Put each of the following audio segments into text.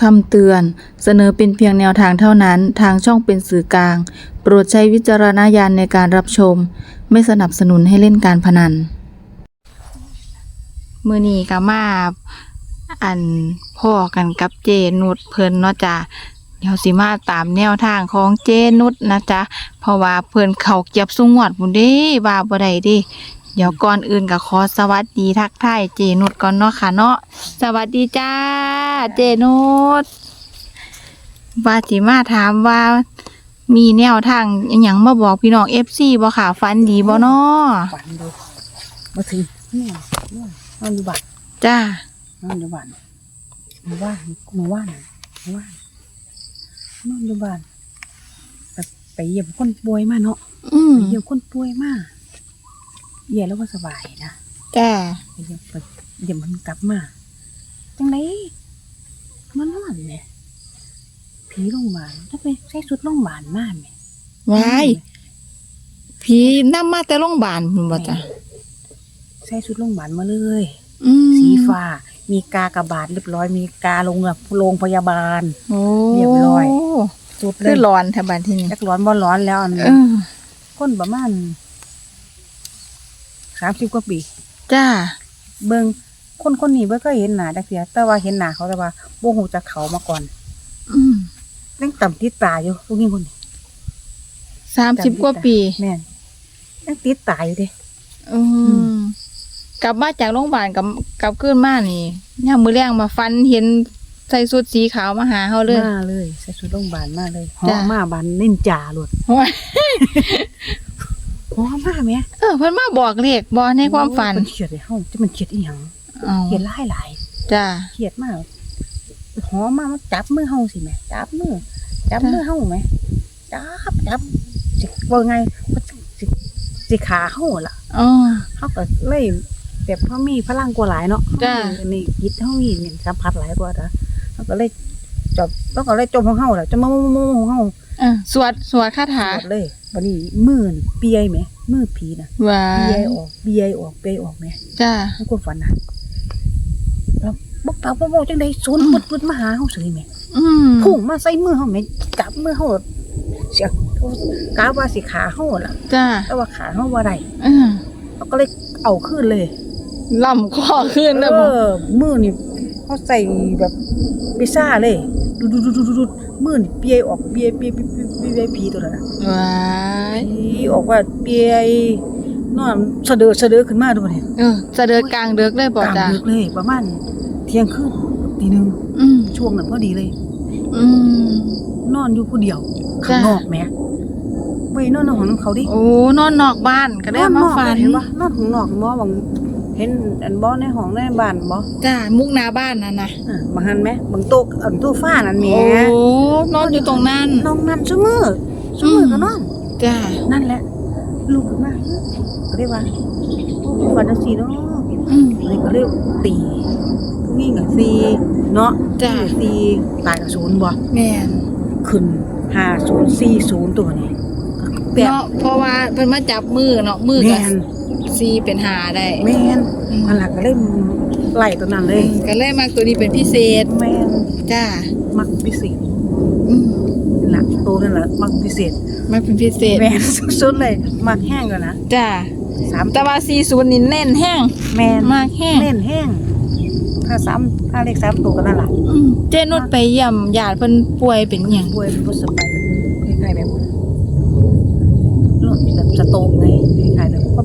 คำเตือน เสนอเป็นเพียงแนวทางเท่านั้น ทางช่องเป็นสื่อกลาง โปรดใช้วิจารณญาณในการรับชม ไม่สนับสนุนให้เล่นการพนัน มือนี้ก็มาอันพ่อกันกับเจนุดเพิ่นเนาะจ้ะเดี๋ยวสิมาตามแนวทางของเจนุดนะจ๊ะ เพราะว่าเพิ่นเขาเก็บสุงวดพุ่นเด้ว่าบ่ได้ด้ เดี๋ยวก่อนอื่นก็ขอสวัสดีทักทายเจนุดก่อนเนาะค่ะเนาะสวัสดีจ้า เจนุดว่าสิมาถามว่า มีแนวทางอหยังมาบอกพี่น้อง FC บ่ค่ะฟันดีบ่เนาะฝันดูมาถึงเนี่ยเนี่ยนอนอยู่บ้านจ้านอนอยู่บ้านมาว่านมาว่านมาว่านนอนอยู่บ้านไปไปเยี่ยมคนป่วยมาเนาะอืมไปเยี่ยมคนป่วยมา เยี่ยแล้วว่าสบายนะจ้าไปเยี่ยมไปเยี่ยมมันกลับมาจังไรมันนอนเนี่ยผีโรงพยาบาลถ้าไปใส่สุดโรงพยาบาลมากเนี่ยวายผีนำมาแต่โรงพยาบาลพุ่นบ่จ้ะใส่สุดโรงพยาบาลมาเลยอืมสีฟ้ามีกากบาทเรียบร้อยมีกาลงแบบโรงพยาบาลโอ้เรียบร้อยสุดเลคืยอร้อนแถวบ้านที่นี่จักร้อนบ่ร้อนแล้วอันเออคนประมาณ สามสิบกว่าปี จ้า เบิ่งคนคนนี้บ่เคยเห็นหน้าจักเสียแต่ว่าเห็นหน้าเขาแต่ว่าบ่ฮู้จักเขามาก่อนอืมยังต่ำติดตาอยู่พวกนี้คนนี้สามสิบกว่าปี แม่นยังติดตาอยู่เด้ อืมกลับมาจากโรงพยาบาลกับกลับขึ้นมานี่ย่ามมือแรงมาฟันเห็นใส่ชุดสีขาวมาหาเฮาเลย มาเลยใส่ชุดโรงพยาบาลมาเลยหอจ้ะมมาบานนินจาโลด โอ้ย หอมมาแหม่เออเพิ่นมาบอกเลขบ่ในความฝันโอ้ยเพิ่นเครียดให้เฮาจะมันเครียดอีหยังเอาเครียดหลายหลายจ้าเครียดมากหอมมามาจับมือเฮาสิแหม่จับมือจับมือเฮาแหม่จับจับสิว่าไงว่าสิสิขาเฮาล่ะอ๋อเฮาก็เลยแบบเฮามีพลังกว่าหลายเนาะจ้ะอันนี้ยิดเฮามีเนี่ยสัมผัสหลายกว่าเด้อเฮาก็เลยจบแล้วก็เลยจมของเฮาล่ะจะมาของเฮาเออสวดสวดคาถาหมดเลย บัดนี้มือนี่เปียแหมมือผีน่ะว้าเปียยออกเปียออกเปียออกแหมจ้าในความฝันน่ะแล้วบ่ปากบ่บอกจังได๋สนปึ๊ดๆมาหาเฮาเฉยแหมอืมพุ่งมาใส่มือเฮาแหม่จับมือเฮาเสียกาว่าสิขาเฮาล่ะจ้าแต่ว่าขาเฮาบ่ได้เออเราก็เลยเอาขึ้นเลยล่ำคอขึ้นแล้วเอบ่อมือนี่เขาใส่แบบพิซซ่าเลย ดูดูดูดูดูมือนี่เปียออกเปียเปียเปียเปียเปียเปียผีตัวนั้นว้ายผีออกว่าเปียนอนสะเดือสะเดือขึ้นมาดูนี่เออจะเดินกลางเดือกเลยบ่กลางจ้าดึกเลยประมาณเที่ยงคืนตีหนึ่งช่วงนั้นพอดีเลยอืมนอนอยู่ผู้เดียวข้างนอกแม่ไม่นอนในห้องเขาดิโอ้นอนนอกบ้านก็ได้นอนมานอกฝันเห็นปะนอนข้างนอกบ่บาง เห็นอันบ่ในห้องในบ้านบ่จ้ามุกหน้าบ้านนั่นนะอะบางหันไหมบางโต๊ะอันโต๊ะฟ้านั่นแหม่โอ้นอนอยู่ตรงนั้นน้องนั่นซุมือซุมือก็นอนจ้านั่นแหละลูกขึ้นมาก็เรียกว่าโอ้ฝันจังซี่เนาะอืมนี่ก็เรียกตีผู้หญิงก็สี่เนาะจ้ะสี่ตายกับศูนย์บ่แม่นขึ้น5040ตัวนี้แปดเนาะเพราะว่าเพิ่นมาจับมือเนาะมือแม่ก็น ซีเป็นหาได้แม่นอืมมันหลักก็เลยไล่ตัวนั้นเลยก็เลยมาตัวนี้เป็นพิเศษแม่นจ้ามักพิเศษอืมนั่นล่ะตัวนั่นล่ะมักพิเศษมาเป็นพิเศษแม่นสุดๆเลยมักแห้งกันนะจ้าสามแต่ว่า40นี่แน่นแห้งแม่นมากแห้งเล่นแห้งถ้าสามถ้าเลขสามตัวก็นั่นแหละอืมเจนุชไปเยี่ยมญาติเพิ่นป่วยเป็นหยังป่วยเป็นผู้สบายเป็นคล้ายๆแบบรถแบบสโตรกไงคล้ายๆแ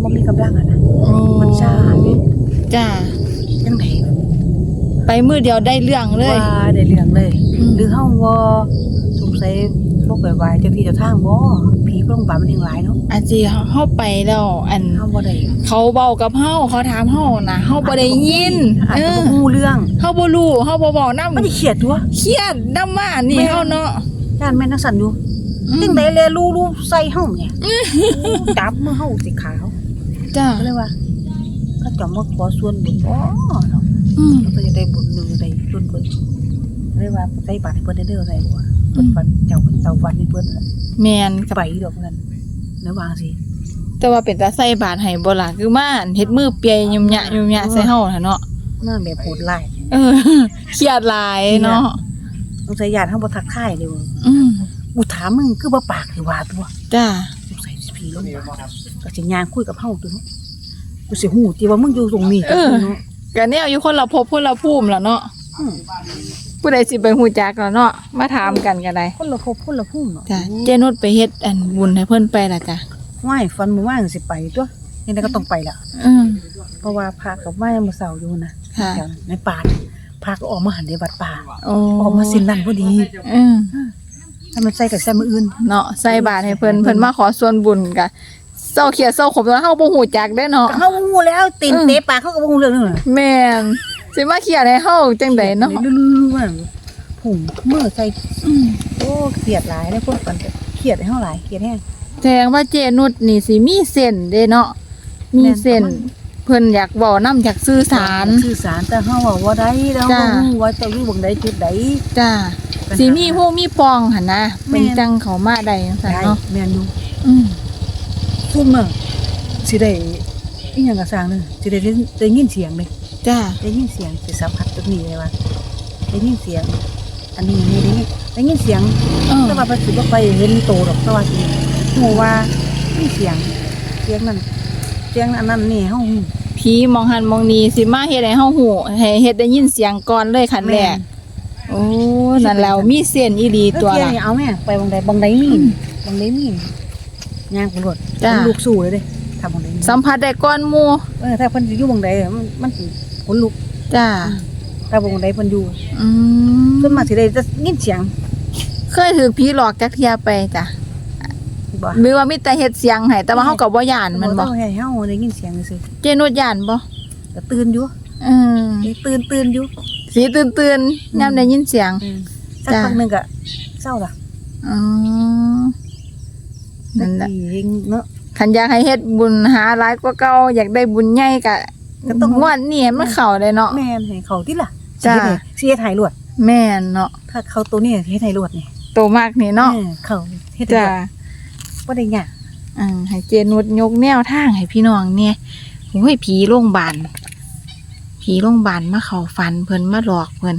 บบคนบ่มีกำลังอะนะมันชาดิจ้าจังไดไปมือเดียวได้เรื่องเลย ว่าได้เรื่องเลย อืม หรือเฮาบ่สงสัยโรคแบบวายเจ้าที่เจ้าทางบ่ผีโรงพยาบาลมันยังหลายเนาะอาจีเฮาไปแล้วอัน เฮาบ่ได้เขาเว้ากับเฮาเขาถามเฮานะเฮาบ่ได้ยิน อาจเอจะอบ่ฮู้เรื่องเฮาบ่รู้เฮาบ่เว้านำมันสิเครียดตัว เครียดนำมานี่แม่ เฮาเนาะย่านแม่นจังซั่นอยู่อืมจังไดแลรู้ๆใส่เฮาเนี่ยจับมือเฮาสิขาว จ้าก็เลยว่าก็จอมว่าขอส่วนบุญอ๋อเนาะอืมก็จะได้บุญหนึ่งได้ส่วนบุญเรียกว่าใส่บาตรให้เพิ่นได้เด้อใส่บ่ว่าอืมวันเจ้าเจ้าวันให้เพิ่นน่ะแม่นกับไปดอกนั้นแล้ววางสิแต่ว่าเป็นตาใส่บาตรให้บ่ล่ะคือมาเฮ็ดมือเปียยุ่มยะยุ่มยะใส่เฮาน่ะเนาะน่าแบบโหดร้ายเออเครียดหลายเนาะงสัยญาติเฮาบ่ทักทายเด้ออืมกูถามมึงคือบ่ปากสิว่าตัวจ้าสงสัยสิผีลงมาก็ สิย่างคุยกับเฮาตัวเนาะกูสิฮู้ติว่ามึงอยู่ตรงนี้กับกูเนาะก็แนวอยู่คนละภพคนละภูมิล่ะเนาะอืมผู้ใดสิไปฮู้จักล่ะเนาะมาถามกันก็ได้คนละภพคนละภูมิเนาะจ้ะเจนุชไปเฮ็ดอันบุญให้เพิ่นไปล่ะจ้ะว่ายฟันมือว่างสิไปตัวยังไงก็ต้องไปละอืมเพราะว่าพากับว่ายามมื้อเช้าอยู่นะค่ะแถวในป่าน่ะพาก็ออกมาหันในวัดป่าโอ้ออกมาสิ้นนั่นพอดีอืมถ้ามันใส่กับใส่มืออื่น เนาะใส่บาตรให้เพิ่นเพิ่นมาขอส่วนบุญกะ เศร้าเขียดเศร้าขมตอนเฮาบ่ฮู้จักได้เนาะก็เฮาบ่ฮู้แล้วตีนอืม เตะปากเขาก็บ่ฮู้เรื่องนึงน่ะแม่นสิมาเขียดให้เฮาจังไดเนาะลื่นๆว่าผุ่งมือใส่อืมโอ้เครียดหลายแล้วพวกกันเครียดให้เฮาหลายเครียดแฮง แสดงว่าเจนุชนี่สิมีเส้นเด้เนาะมีเส้นแม่น เพิ่นอยากเว้านำอยากสื่อสาร สื่อสารแต่เฮาว่าบ่ได้แล้วจ้า บ่ฮู้ว่าเจ้าอยู่บังใดจุดใด จ้าปัญหาสิมีผู้มีปองหั่นนะแม่เป็นนจังเขามาได้จังซั่นได้เนาะแม่นอยู่ อืม ซุ่มน่ะสิได้อีหยังก็สร้างนึงสิได้ได้ได้ยินเสียงเลยจ้าได้ยินเสียงสิสัมผัสตรงนี้เลยว่าได้ยินเสียง อันนี้นี่ได้ยินได้ยินเสียงเออแต่ว่าไปสิบ่ไปเห็นโตดอกแต่ว่าสิฮู้ว่ามีเสียงเสียงนั้นเสียงอันนั้นนี่เฮาฮู้ผีมองหันมองนี้สิมาเฮ็ดให้เฮาฮู้ให้เฮ็ดได้ยินเสียงก่อนเลยคันแรกโอ้นั่นแล้วมีเส้นอีหลีแม่นตัวเสียงละนี่เอาแม่ไปบังใดบังใดมีบังใดมี ย่างตำรวจจ้าลูกสู้เลยเด้ถ้าบังใดมีสัมผัสได้ก่อนหมู่เออถ้าเพิ่นสิอยู่บังใดมันมันสิขนลุกจ้าถ้าบังใดเพิ่นอยู่อืมส่วนมากสิได้จะยินเสียงเคยถือผีหลอกจักเทียไปจ้ะบ่หรือว่ามีแต่เฮ็ดเสียงให้แต่ว่าเฮาก็บ่ย่านมันบ่เฮาให้เฮาได้ยินเสียงซื่อเจนุดย่านบ่ๆก็ตื่นอยู่อืมตื่นตื่นอยู่สีตื่นๆยามได้ยินเสียง สักจ้าพักหนึงก็เศร้าล่ะอ๋อ นั่นแหละสักทีเองเนาะคันอยากให้เฮ็ดบุญหาหลายกว่าเก่าอยากได้บุญใหญ่ก็ก็ต้องงวดนี้ให้มันเข้าเลยเนาะแม่นให้เขาที่ล่ะจ้าสิเฮ็ดให้สิเฮ็ดให้รวดแม่นเนาะถ้าเขาตัวนี้เฮ็ดให้รวดนี่โตมากนี่เนาะออเขาเฮ็ดให้จ้ะรวดบ่ได้ยากอืมให้เจนุดยกแนวทางให้พี่น้องเนี่ยโอ้ยผีโรงพยาบาลผีโรงพยาบาลมาเข้าฝันเพิ่นมาหลอกเพิ่น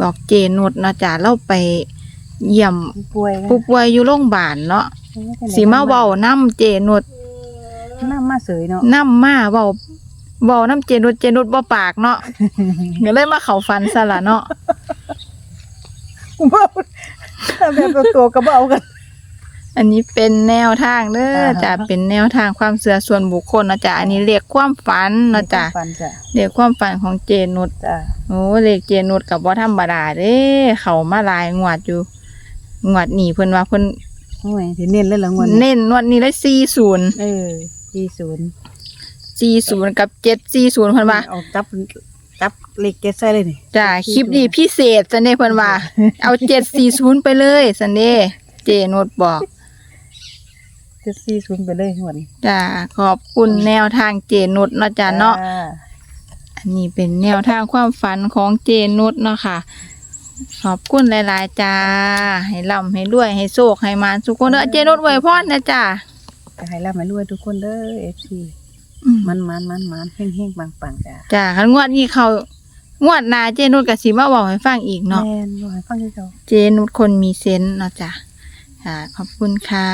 บอกเจนุดเนาะจ้ะเราไป เยี่ยมป่วยผู้ป่วยอยู่โรงพยาบาลเนาะสิมาเว้านํเจนุดน้ำมาเสยเนาะนํมาเว้าเว้านํเจนุดเจนุดบ่ปากเนาะก็เลยมาเข้าฝันซะล่ะเนาะกูเมาถ้าแบบตัวก็บ่เอากัน อันนี้เป็นแนวทางเด้ออ่าฮะจ้ะเป็นแนวทางความเชื่อส่วนบุคคลเนาะจ้ะอันนี้เรียกความฝันเนาะจ้ะฟันจ้ะเรียกความฝันของเจนุดจ้ะโอ้เลขเจนุดกับบ่ธรรมดาเด้เขามาหลายงวดอยู่ งวดนี้เพิ่นว่าเพิ่นโอ้ยสิเน้นเลยละงวดเน้นงวดนี้เลย40เออ40 40กับ740เพิ่นว่าเอาจับจับเลขเก็ตใส่เลยนี่จ้ะคลิปนี้พิเศษซันเด้เพิ่นว่า เอา740ไปเลยซันเด้เจนุดบอกจะ40ไปเลยงวดนี้จ้ะขอบคุณแนวทางเจนุดเนาะจ้ะเนาะอันนี้เป็นแนวทางความฝันของเจนุชเนาะค่ะ ขอบคุณหลายๆจ้า ให้ร่ำให้รวยให้โชคให้มาทุกคนเด้อเจนุชไว้พรนะจ้าจะให้รับให้รวยทุกคนเด้อ FC อืมมันมันมันมันเฮงๆปังๆจ้ะจ้าคันงวดนี้เขางวดหน้าเจนุชก็สิมาบอกให้ฟังอีกเนาะแม่นบ่ให้ฟังคือเก่าเจนุชคนมีเซนส์เนาะจ้ะค่ะ ขอบคุณค่ะ